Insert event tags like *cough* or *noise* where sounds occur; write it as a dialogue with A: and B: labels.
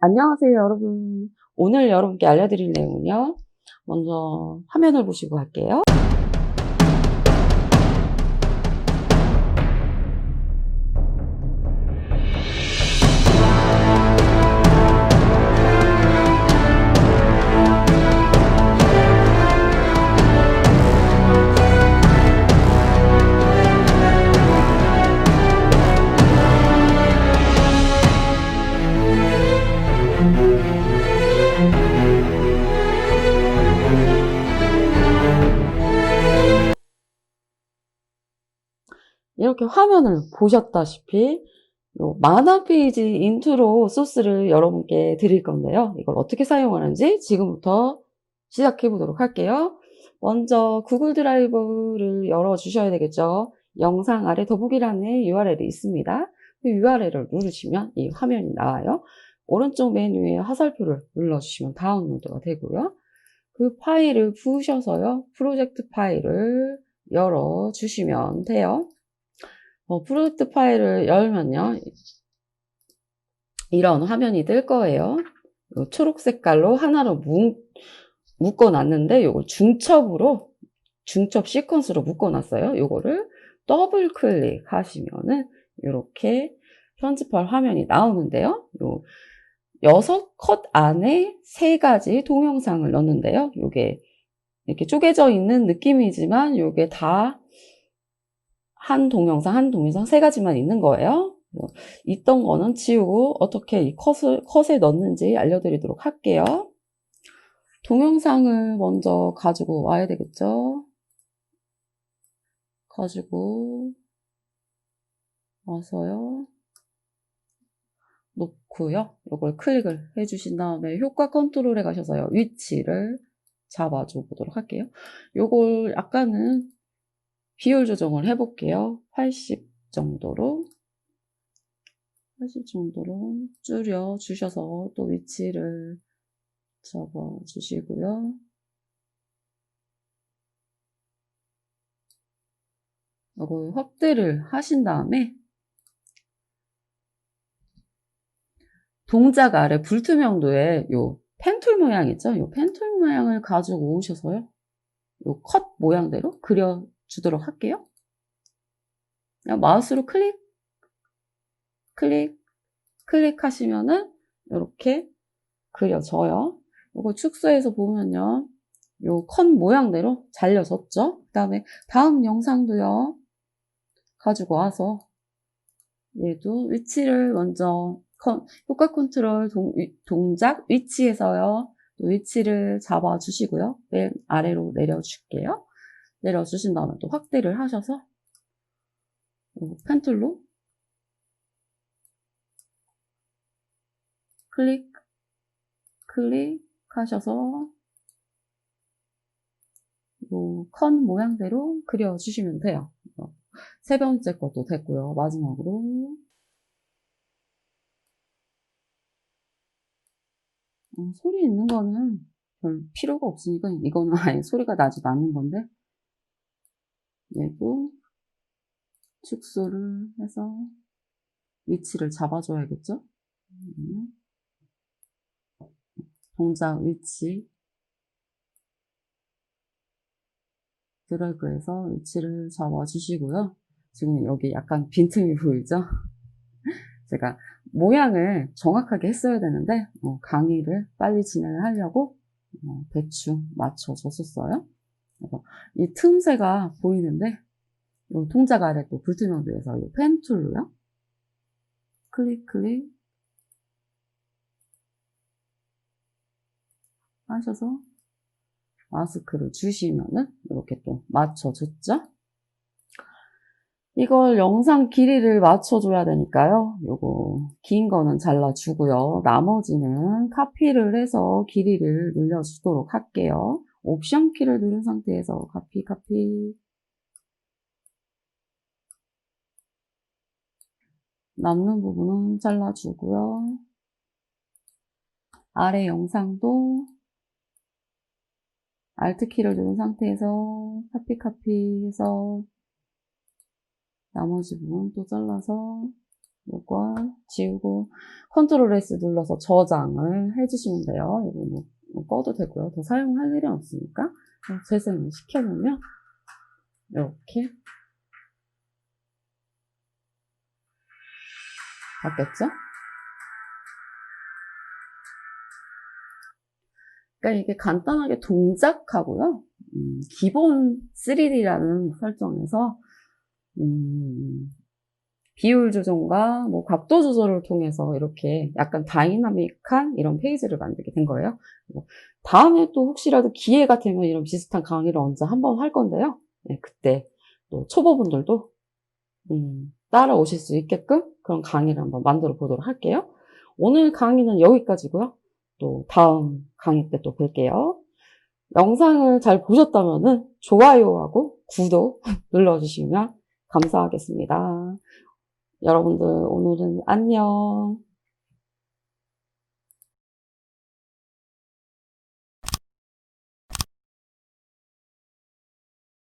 A: 안녕하세요, 여러분. 오늘 여러분께 알려드릴 내용은요. 먼저 화면을 보시고 할게요. 이렇게 화면을 보셨다시피 요 만화 페이지 인트로 소스를 여러분께 드릴 건데요. 이걸 어떻게 사용하는지 지금부터 시작해 보도록 할게요. 먼저 구글 드라이브를 열어 주셔야 되겠죠. 영상 아래 더보기란에 URL이 있습니다. 그 URL을 누르시면 이 화면이 나와요. 오른쪽 메뉴에 화살표를 눌러주시면 다운로드가 되고요. 그 파일을 부으셔서요. 프로젝트 파일을 열어 주시면 돼요. 어, 프로젝트 파일을 열면요. 이런 화면이 뜰 거예요. 요 초록 색깔로 하나로 뭉, 묶어놨는데 요걸 중첩으로 중첩 시퀀스로 묶어놨어요. 요거를 더블 클릭하시면은 이렇게 편집할 화면이 나오는데요. 요 여섯 컷 안에 세 가지 동영상을 넣는데요. 요게 이렇게 쪼개져 있는 느낌이지만 요게 다 한 동영상, 한 동영상 세 가지만 있는 거예요. 뭐, 있던 거는 지우고 어떻게 이 컷을, 컷에 넣는지 알려드리도록 할게요. 동영상을 먼저 가지고 와야 되겠죠? 가지고 와서요. 놓고요. 이걸 클릭을 해주신 다음에 효과 컨트롤에 가셔서요. 위치를 잡아줘 보도록 할게요. 요걸 약간은 비율 조정을 해볼게요. 80 정도로 80 정도로 줄여 주셔서 또 위치를 잡아 주시고요. 이거 확대를 하신 다음에 동작 아래 불투명도에 요 펜툴 모양 있죠? 요 펜툴 모양을 가지고 오셔서요. 요 컷 모양대로 그려 주도록 할게요. 마우스로 클릭, 클릭, 클릭하시면은 이렇게 그려져요. 이거 축소해서 보면요. 요 컷 모양대로 잘려졌죠? 그 다음에 다음 영상도요. 가지고 와서 얘도 위치를 먼저 컨, 효과 컨트롤 동, 동작 위치에서요. 또 위치를 잡아 주시고요. 맨 아래로 내려줄게요. 내려주신 다음에 또 확대를 하셔서 펜툴로 클릭 클릭하셔서 요컨 모양대로 그려주시면 돼요. 세 번째 것도 됐고요. 마지막으로 어, 소리 있는 거는 별 필요가 없으니까 이거는 아예 소리가 나지도 않는 건데 얘도 축소를 해서 위치를 잡아줘야겠죠? 동작 위치 드래그해서 위치를 잡아주시고요. 지금 여기 약간 빈틈이 보이죠? *laughs* 제가 모양을 정확하게 했어야 되는데 어, 강의를 빨리 진행을 하려고 어, 대충 맞춰줬었어요. 이 틈새가 보이는데 이 동작 아래 또 불투명도에서 이 펜 툴로요. 클릭 클릭 하셔서 마스크를 주시면은 이렇게 또 맞춰줬죠. 이걸 영상 길이를 맞춰줘야 되니까요. 요거 긴 거는 잘라주고요. 나머지는 카피를 해서 길이를 늘려주도록 할게요. 옵션 키를 누른 상태에서 카피 카피 남는 부분은 잘라주고요. 아래 영상도 Alt 키를 누른 상태에서 카피 카피 해서 나머지 부분 또 잘라서 이거 지우고 컨트롤 S 눌러서 저장을 해주시면 돼요. 이거 뭐, 뭐 꺼도 되고요. 더 사용할 일은 없으니까 어, 재생을 시켜놓으면 이렇게 바뀌었죠? 그러니까 이게 간단하게 동작하고요. 음, 기본 3D라는 설정에서 음, 비율 조정과 뭐 각도 조절을 통해서 이렇게 약간 다이나믹한 이런 페이지를 만들게 된 거예요. 그리고 다음에 또 혹시라도 기회가 되면 이런 비슷한 강의를 언제 한번 할 건데요. 네, 그때 또 초보분들도 음, 따라오실 수 있게끔 그런 강의를 한번 만들어 보도록 할게요. 오늘 강의는 여기까지고요. 또 다음 강의 때 또 뵐게요. 영상을 잘 보셨다면 좋아요하고 구독 *laughs* 눌러주시면 감사하겠습니다. 여러분들 오늘은 안녕.